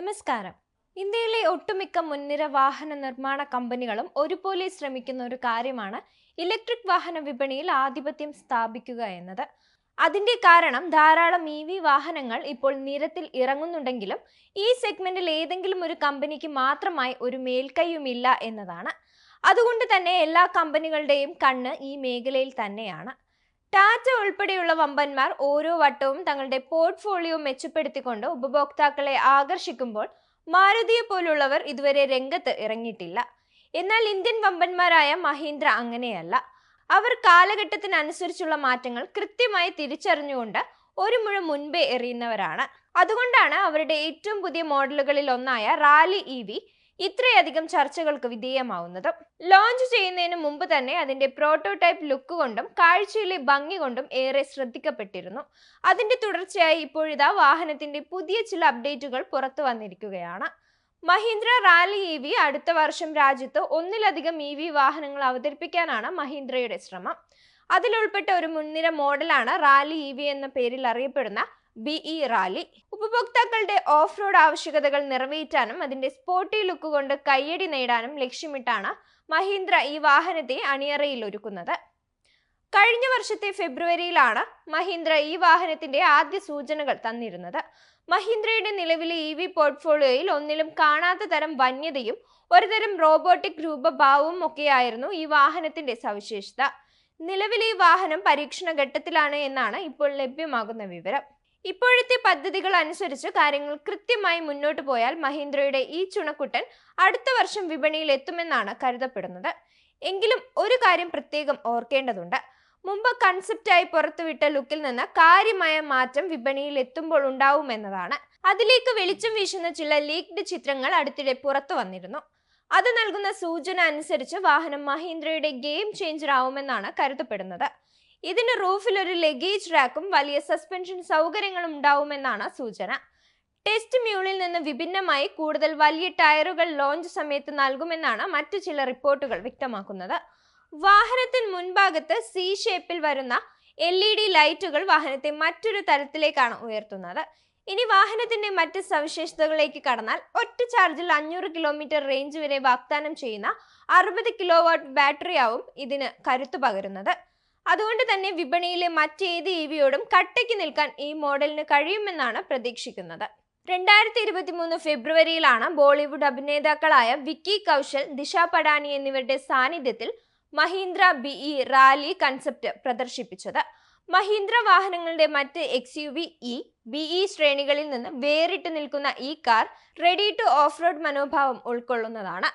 നമസ്കാരം. ഇന്ത്യയിലെ ഒട്ടുമിക്ക മുൻനിര വാഹന നിർമ്മാണ കമ്പനികളും ഒരുപോലെ ശ്രമിക്കുന്ന ഒരു കാര്യമാണ് ഇലക്ട്രിക് വാഹന വിപണിയിൽ ആധിപത്യം സ്ഥാപിക്കുക എന്നത്. അതിന്റെ കാരണം ധാരാളം ഇ വി വാഹനങ്ങൾ ഇപ്പോൾ നിരത്തിൽ ഇറങ്ങുന്നുണ്ടെങ്കിലും ഈ സെഗ്മെന്റിൽ ഏതെങ്കിലും ഒരു കമ്പനിക്ക് മാത്രമായി ഒരു മേൽക്കൈയുമില്ല എന്നതാണ്. അതുകൊണ്ട് തന്നെ എല്ലാ കമ്പനികളുടെയും കണ്ണ് ഈ മേഖലയിൽ തന്നെയാണ്. ടാറ്റ ഉൾപ്പെടെയുള്ള വമ്പന്മാർ ഓരോ വട്ടവും തങ്ങളുടെ പോർട്ട്ഫോളിയോ മെച്ചപ്പെടുത്തിക്കൊണ്ട് ഉപഭോക്താക്കളെ ആകർഷിക്കുമ്പോൾ മാരുതിയെ പോലുള്ളവർ ഇതുവരെ രംഗത്ത് ഇറങ്ങിയിട്ടില്ല. എന്നാൽ ഇന്ത്യൻ വമ്പന്മാരായ മഹീന്ദ്ര അങ്ങനെയല്ല. അവർ കാലഘട്ടത്തിനനുസരിച്ചുള്ള മാറ്റങ്ങൾ കൃത്യമായി തിരിച്ചറിഞ്ഞുകൊണ്ട് ഒരു മുഴ മുൻപേ എറിയുന്നവരാണ്. അതുകൊണ്ടാണ് അവരുടെ ഏറ്റവും പുതിയ മോഡലുകളിൽ ഒന്നായ റാലി ഇ ഇത്രയധികം ചർച്ചകൾക്ക് വിധേയമാവുന്നത്. ലോഞ്ച് ചെയ്യുന്നതിന് മുമ്പ് തന്നെ അതിന്റെ പ്രോട്ടോടൈപ്പ് ലുക്ക് കൊണ്ടും കാഴ്ചയിലെ ഭംഗി കൊണ്ടും ഏറെ ശ്രദ്ധിക്കപ്പെട്ടിരുന്നു. അതിന്റെ തുടർച്ചയായി ഇപ്പോഴിതാ വാഹനത്തിന്റെ പുതിയ ചില അപ്ഡേറ്റുകൾ പുറത്തു വന്നിരിക്കുകയാണ്. മഹീന്ദ്ര റാലി ഇ വി അടുത്ത വർഷം രാജ്യത്ത് ഒന്നിലധികം ഇ വി വാഹനങ്ങൾ അവതരിപ്പിക്കാനാണ് മഹീന്ദ്രയുടെ ശ്രമം. അതിലുൾപ്പെട്ട ഒരു മുൻനിര മോഡലാണ് റാലി ഇ വി എന്ന പേരിൽ അറിയപ്പെടുന്ന ബി ഇ റാലി. ഉപഭോക്താക്കളുടെ ഓഫ് റോഡ് ആവശ്യകതകൾ നിറവേറ്റാനും അതിന്റെ സ്പോർട്ടി ലുക്ക് കൊണ്ട് കയ്യടി നേടാനും ലക്ഷ്യമിട്ടാണ് മഹീന്ദ്ര ഈ വാഹനത്തെ അണിയറയിൽ ഒരുക്കുന്നത്. കഴിഞ്ഞ വർഷത്തെ ഫെബ്രുവരിയിലാണ് മഹീന്ദ്ര ഈ വാഹനത്തിന്റെ ആദ്യ സൂചനകൾ തന്നിരുന്നത്. മഹീന്ദ്രയുടെ നിലവിലെ ഇ വി പോർട്ട്ഫോളിയോയിൽ ഒന്നിലും കാണാത്ത തരം വന്യതയും ഒരുതരം റോബോട്ടിക് രൂപഭാവവും ഒക്കെയായിരുന്നു ഈ വാഹനത്തിന്റെ സവിശേഷത. നിലവിലെ ഈ വാഹനം പരീക്ഷണ ഘട്ടത്തിലാണ് എന്നാണ് ഇപ്പോൾ ലഭ്യമാകുന്ന വിവരം. ഇപ്പോഴത്തെ പദ്ധതികൾ അനുസരിച്ച് കാര്യങ്ങൾ കൃത്യമായി മുന്നോട്ട് പോയാൽ മഹീന്ദ്രയുടെ ഈ ചുണക്കുട്ടൻ അടുത്ത വർഷം വിപണിയിൽ എത്തുമെന്നാണ് കരുതപ്പെടുന്നത്. എങ്കിലും ഒരു കാര്യം പ്രത്യേകം ഓർക്കേണ്ടതുണ്ട്. മുമ്പ് കൺസെപ്റ്റായി പുറത്തുവിട്ട ലുക്കിൽ നിന്ന് കാര്യമായ മാറ്റം വിപണിയിൽ എത്തുമ്പോൾ ഉണ്ടാവുമെന്നതാണ് അതിലേക്ക് വെളിച്ചം വീശുന്ന ചില ലീക്ഡ് ചിത്രങ്ങൾ അടുത്തിടെ പുറത്തു വന്നിരുന്നു. അത് നൽകുന്ന സൂചന അനുസരിച്ച് വാഹനം മഹീന്ദ്രയുടെ ഗെയിം ചേഞ്ചർ ആവുമെന്നാണ് കരുതപ്പെടുന്നത്. ഇതിന് റൂഫിൽ ഒരു ലഗേജ് റാക്കും വലിയ സസ്പെൻഷൻ സൗകര്യങ്ങളും ഉണ്ടാവുമെന്നാണ് സൂചന. ടെസ്റ്റ് മ്യൂളിൽ നിന്ന് വിഭിന്നമായി കൂടുതൽ വലിയ ടയറുകൾ ലോഞ്ച് സമയത്ത് നൽകുമെന്നാണ് മറ്റു ചില റിപ്പോർട്ടുകൾ വ്യക്തമാക്കുന്നത്. വാഹനത്തിന് മുൻഭാഗത്ത് സി ഷേപ്പിൽ വരുന്ന എൽ ഇ ഡി ലൈറ്റുകൾ വാഹനത്തെ മറ്റൊരു തരത്തിലേക്കാണ് ഉയർത്തുന്നത്. ഇനി വാഹനത്തിന്റെ മറ്റ് സവിശേഷതകളിലേക്ക് കടന്നാൽ ഒറ്റ ചാർജിൽ അഞ്ഞൂറ് കിലോമീറ്റർ റേഞ്ച് വരെ വാഗ്ദാനം ചെയ്യുന്ന അറുപത് കിലോ വാട്ട് ബാറ്ററിയാവും ഇതിന് കരുത്തു പകരുന്നത്. അതുകൊണ്ട് തന്നെ വിപണിയിലെ മറ്റേത് ഇ വിയോടും കട്ടയ്ക്ക് നിൽക്കാൻ ഈ മോഡലിന് കഴിയുമെന്നാണ് പ്രതീക്ഷിക്കുന്നത്. രണ്ടായിരത്തി ഇരുപത്തി മൂന്ന് ഫെബ്രുവരിയിലാണ് ബോളിവുഡ് അഭിനേതാക്കളായ വിക്കി കൗശൽ ദിശ പടാനി എന്നിവരുടെ സാന്നിധ്യത്തിൽ Mahindra B E rally concept പ്രദർശിപ്പിച്ചത്. Mahindra വാഹനങ്ങളുടെ മറ്റ് X U V E BE ശ്രേണികളിൽ നിന്ന് വേറിട്ട് നിൽക്കുന്ന ഈ car ready to off road മനോഭാവം ഉൾക്കൊള്ളുന്നതാണ്.